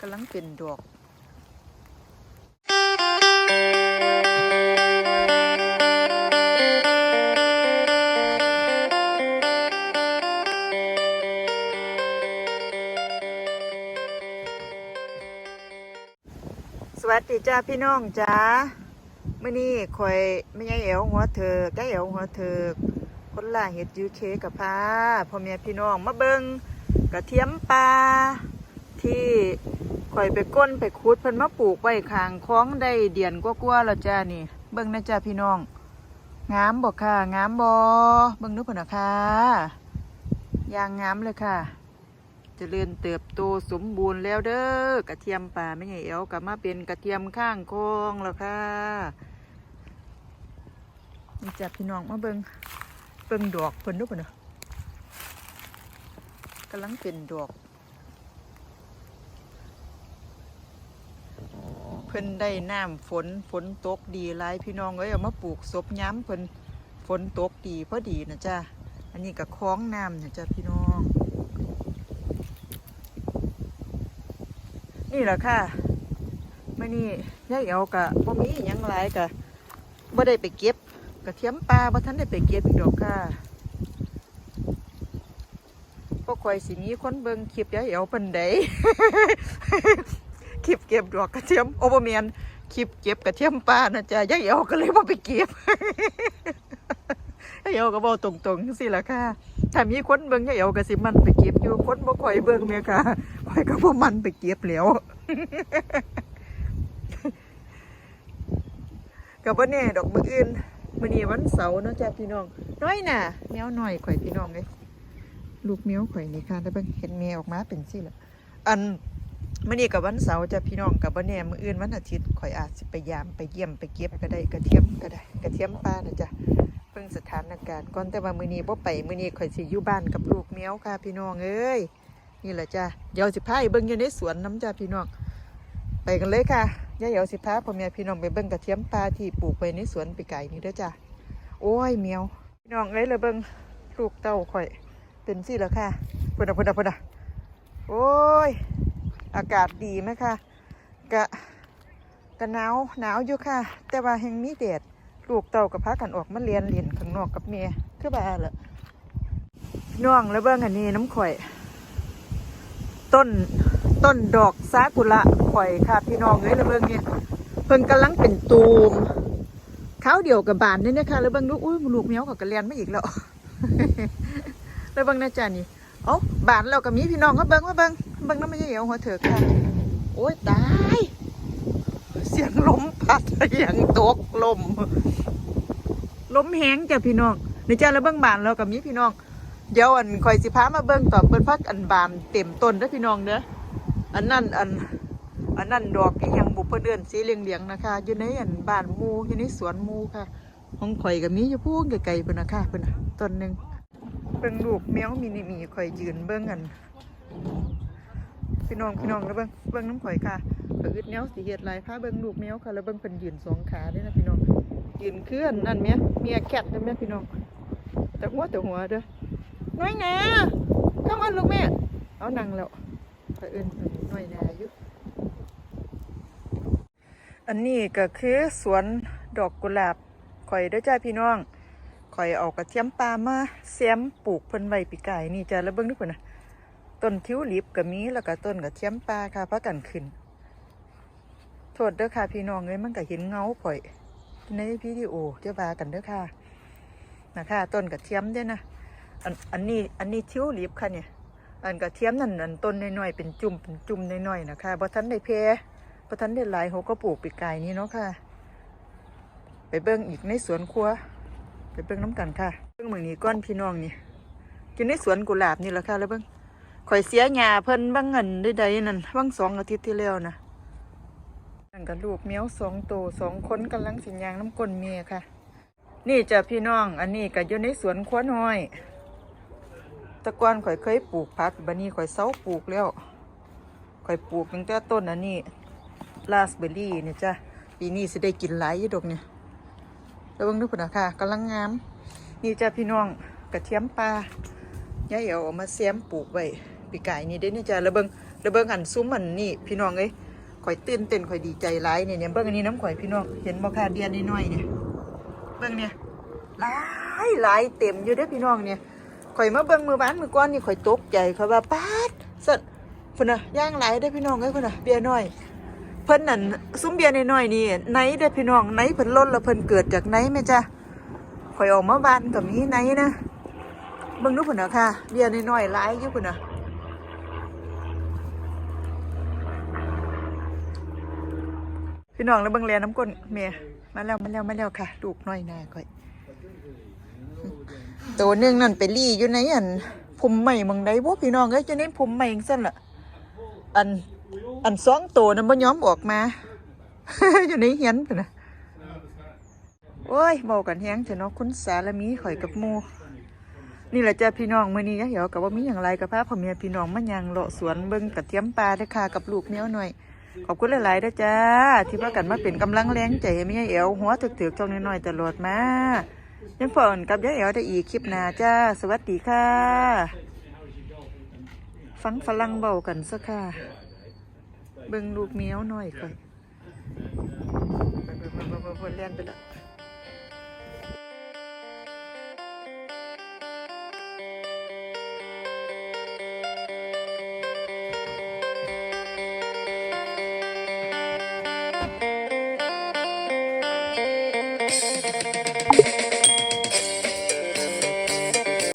กำลังเป็นดอกสวัสดีจ้าพี่น้องจ้าเมื่อนี้คอยไม่ใช่เอวหัวเธอได้เอวหัวเธอคนล่าเห็ดยูเคกับพาพ่อแม่พี่น้องมาเบิงกระเทียมปลาที่ คอยไปก้นไปคุดเพิ่นมาปลูกไว้ข้างคลองได้เดียนกว่าๆแล้วจ้านี่ เบิ่งนะจ้าพี่น้องงามบอกค่ะงามบอเบิ่งนึกผนนะค่ะยางงามเลยค่ะจเจริญเติบโตสมบูรณ์แล้วเด้อกระเทียมป่าไม่ใช่เอวกลับมาเป็นกระเทียมข้างคลองแล้วค่ะนี่จ้ะพี่น้องมาเบิงเบิงดอกเพิ่นดูเพิ่นเนะกำลังเป็นดอก เพิ่นได้น้ำฝนฝนตกดีหลายพี่น้องเอ้ยเอามาปลูกศพย้ำเพิ่นฝนตกดีพอดีนะจ้ะอันนี้ก็คล้องน้ำนะจ้ะพี่น้อง นี่แหละค่ะมื่อนี้ยายเอวกะบ่มียังหลายกะบ่ได้ไปเก็บกระเทียมปลาบ่ทันได้ไปเก็บอีกดอกค่ะกข่อยสิมีคนเบิ่งคลิปยายเอวเพิ่นใด คลิปเก็บดอกกระเทียมโอบ่แม่นคลิปเก็บกระเทียมปลานะจ๊ะยายเอวก็เลยบ่าไปเก็บยายเอวก็บอกตรงๆจังซี่ล่ะค่ะถ้ามีคนเบิ่งยายเอวก็สิมันไปเก็บอยู่คนบ่คอยเบิ่งแม่ค่ะข่อยก็บ่มันไปเก็บแล้วกับว่าแน่ดอกมืออื่นมื้อนี้วันเสาร์เนาะจ้ะพี่น้องน้อยน่ะแมวหน่อยข่อยพี่น้องเอ้ยลูกแมวข่อยนี่ค่ะแต่เบิ่งเห็นแมวออกมาเป็นสิละอัน มื้อนี้กับวันเสาร์จะพี่น้องกับว่าแน่มื้ออื่นวันอาทิตย์ข่อยอาจสิไปยามไปเยี่ยมไปเก็บก็ได้กระเทียมก็ได้กระเทียมปลานะจ๊ะเพิ่งสถานการณ์ก่อนแต่ว่ามื้อนี้บ่ไปมื้อนี้ข่อยสิอยู่บ้านกับลูกแมวค่ะพี่น้องเอ้ยนี่แหละจ้ะเดี๋ยวสิพาไปเบิ่งอยู่ในสวนน้ำจ้ะพี่น้องไปกันเลยค่ะย่าเหยาสิพาพ่อแม่พี่น้องไปเบิ่งกระเทียมปลาที่ปลูกไว้ในสวนปีไก่นี่เด้อจ้ะโอ้ยเมียวพี่น้องเอ้ยเลยเบิ่งลูกเต้าข่อยเป็นสิแล้วค่ะพุ่นน่ะพุ่นน่ะพุ่นน่ะโอ้ย อากาศดีไหมคะกะกะหนาวหนาวอยู่ค่ะ แต่ว่าแห่งมีแดดลูกเต้ากับพากันออกมาเรียนเรียนข้างนอกกับเมียคือบ้าละพี่น้องแล้วเบิ่งอันนี้น้ำข่อย ต้นต้นดอกซากุระข่อยค่ะพี่น้องเอ้ยแล้วเบิ่งเนี่ยเพิ่นกำลังเป็นตูมเขาเดียวกับบานนี่นะคะแล้วเบิ่งดูกอุ้ยลูกแมวเขาก็เลียนไม่อีกแล้วแล้วเบิ่งนะจ๊ะนี่เอ้าบานเราก็มีพี่น้องเขาเบิ่งมาเบิ่ง บิ่งน้ำมันเหี่ยวหัวเถอะค่ะโอ้ยตาย เสียงลมพัดเสียงตกลม ลมแห้งจ้ะพี่น้องในี่จ้ะแล้วเบิ่งบานเราก็มีพี่น้อง เดี๋ยวอันคอยสิพามาเบิ่งต่อเพิ่นพักอันบานเต็มต้นเด้อพี่น้องเด้ออันนั้นอันอันนั้นดอกอีหยังบุเพิ่นเอิ้นสีเหลืองๆนะคะ อยู่ในอันบ้านมูอยู่ในสวนมูค่ะของข่อยก็มีอยู่พูนไกลๆเพิ่นนะค่ะเพิ่นน่ะต้นหนึ่งเบิ่งลูกแมวมินิมีข่อยยืนเบิ่งอัน พี่น้องพี่น้องแล้วเบิ่งเบิ่งน้ำข่อยค่ะก็อึดแนวสิเฮ็ดหลายพาเบิ่งลูกแมวค่ะแล้วเบิ่งเพิ่นยืนสองขาเด้อนะพี่น้องยืนคืออันนั่นแหมเมียแคทเด้อแม่พี่น้องแต่หัวแต่หัวเด้อน้อยนาเข้ามาลูกแม่เอานั่งแล้วไปเอื่นน้อยนาอยู่อันนี้ก็คือสวนดอกกุหลาบข่อยเด้อจ้าพี่น้องข่อยเอากระเทียมปลามาแซมปลูกเพิ่นไว้ปีกายนี่จ้าแล้วเบิ่งดูเพิ่นน่ะ ต้นทิวลิปก็มีแล้วก็ต้นกระเทียมปลาค่ะพากันขึ้น โทษเด้อค่ะพี่น้องเอ้ยมันก็เห็นเงาข่อย ในวิดีโอเจะว่ากันเด้อค่ะนะคะต้นกระเทียมเด้อนะอันอันนี้อันนี้ทิวลิปค่ะเนี่ย อันกระเทียมนั่นอันต้นน้อยๆเป็นจุ่มเป็นจุ่มน้อยๆนะคะบ่ทันได้เพบ่ทันได้หลายเขาก็ปลูกปีกายนี้เนาะค่ะ ไปเบิ่งอีกในสวนครัว ไปเบิ่งน้ำกันค่ะเบิ่งเมืองนี้ก้อนพี่น้องนี่กินในสวนกุหลาบนี่แหละค่ะแล้วเบิ่ง ข่อยเสียหญ้าเพิ่นบางเงินได้ใดนั่นบางสองอาทิตย์ที่แล้วนะนั่นก็ลูกแมวสองตัวสองคนกำลังสิยางน้ำก้นเมียค่ะ นี่จ้ะพี่น้อง อันนี้ก็อยู่ในสวนครัวน้อยตะกอนข่อยเคยปลูกผักบันนี้ข่อยเซาปลูกแล้วข่อยปลูกตั้งแต่ต้นอันนี้ราสเบอร์รี่เนี่ยจ้ะปีนี้สิได้กินหลายอยู่ดอกเนี่ยแล้วบิ่งดูพุ่นนะค่ะกำลังงาม นี่จ้ะพี่น้องกระเทียมปลายายเอาเอมาเสียมปลูกไว้ ปีกายนี่เด้นี่จ้ะแล้วเบิ่งเดี๋ยวเบิ่งอันซุ้มอันนี่พี่น้องเอ้ยข่อยตื่นเต้นข่อยดีใจหลายเนี่ยเนี่ยเบิ่งอันนี้น้ำข่อยพี่น้องเห็นบ่ค่ะเดียนน้อยเนี่ยเบิ่งเนี่ยหลายหลายเต็มอยู่เด้อพี่น้องเนี่ยข่อยมาเบิ่งมือบ้านมือก้อนนี่ข่อยตกใจข่อยว่าป๊าดสั่นพุ่นน่ะย่างหลายเด้พี่น้องเอ้ยพุ่นน่ะเบียร์น้อยเพิ่นนั่นซุ้มเบียร์น้อยนี่ไหนเด้พี่น้องไหนเพิ่นล้นแล้วเพิ่นเกิดจากไหนแม่จ้ะข่อยออกมาบ้านก็มีไหนนะเบิ่งดูพุ่นน่ะค่ะเบียร์น้อยหลายอยู่พุ่นน่ะ พี่น้องแล้วเบิ่งแลน้ำก้นเมียมาแล้วมาแล้วมาแล้วค่ะลูกน้อยหน้าก่อยตัวนึงนั่นไปรี่อยู่ในอันพุ่มใหม่มืองใดบ่พี่น้องเอ้ยจะในพุ่มใหม่จังซั่นล่ะอันอันสองตัวนั้นบ่ยอมออกมา อยู่ในเฮียนพุ่นน่ะโอ้ยเว้ากันแฮงเถอะเนาะคุณสารมีข่อยกับหมู่นี่แหละจ้ะพี่น้องมื้อนี้ยะเหี่ยวกับว่ามีหยังไรกับพาพ่อเมียพี่น้องมายังเลาะสวนเบิ่งกระเทียมปลาเด้อค่ะกับลูกแมวหน่อย ขอบคุณหลายๆนะจ้า ที่พากันมาเป็นกำลังแรงใจให้แม่ยายเอวหัวถึกๆช่องน้อยๆตลอดมายังพออ่อนกับยายเอวได้อีกคลิปหน้าจ้า สวัสดีค่ะ ฟังฝรั่งเบากันสักค่ะ เบิ่งลูกเมียวหน่อยค่อยไปๆๆๆๆเล่นไปละ